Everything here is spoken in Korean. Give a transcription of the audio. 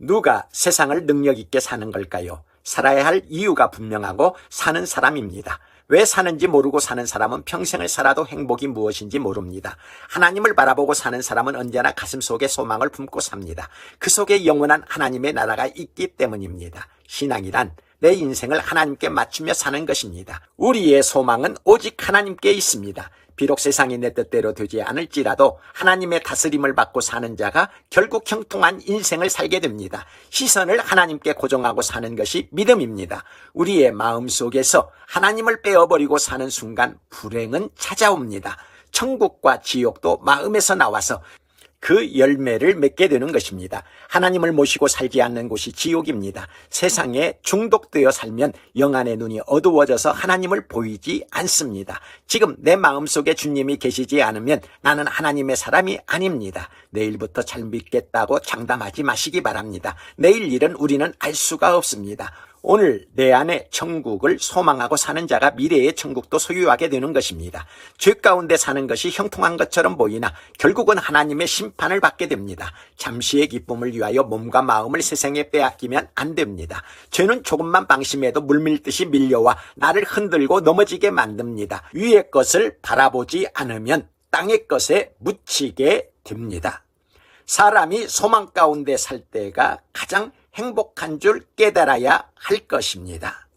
누가 세상을 능력 있게 사는 걸까요? 살아야 할 이유가 분명하고 사는 사람입니다. 왜 사는지 모르고 사는 사람은 평생을 살아도 행복이 무엇인지 모릅니다. 하나님을 바라보고 사는 사람은 언제나 가슴 속에 소망을 품고 삽니다. 그 속에 영원한 하나님의 나라가 있기 때문입니다. 신앙이란 내 인생을 하나님께 맞추며 사는 것입니다. 우리의 소망은 오직 하나님께 있습니다. 비록 세상이 내 뜻대로 되지 않을지라도 하나님의 다스림을 받고 사는 자가 결국 형통한 인생을 살게 됩니다. 시선을 하나님께 고정하고 사는 것이 믿음입니다. 우리의 마음 속에서 하나님을 빼어버리고 사는 순간 불행은 찾아옵니다. 천국과 지옥도 마음에서 나와서 그 열매를 맺게 되는 것입니다. 하나님을 모시고 살지 않는 곳이 지옥입니다. 세상에 중독되어 살면 영안의 눈이 어두워져서 하나님을 보이지 않습니다. 지금 내 마음속에 주님이 계시지 않으면 나는 하나님의 사람이 아닙니다. 내일부터 잘 믿겠다고 장담하지 마시기 바랍니다. 내일 일은 우리는 알 수가 없습니다. 오늘 내 안에 천국을 소망하고 사는 자가 미래의 천국도 소유하게 되는 것입니다. 죄 가운데 사는 것이 형통한 것처럼 보이나 결국은 하나님의 심판을 받게 됩니다. 잠시의 기쁨을 위하여 몸과 마음을 세상에 빼앗기면 안 됩니다. 죄는 조금만 방심해도 물밀듯이 밀려와 나를 흔들고 넘어지게 만듭니다. 위의 것을 바라보지 않으면 땅의 것에 묻히게 됩니다. 사람이 소망 가운데 살 때가 가장 행복한 줄 깨달아야 할 것입니다.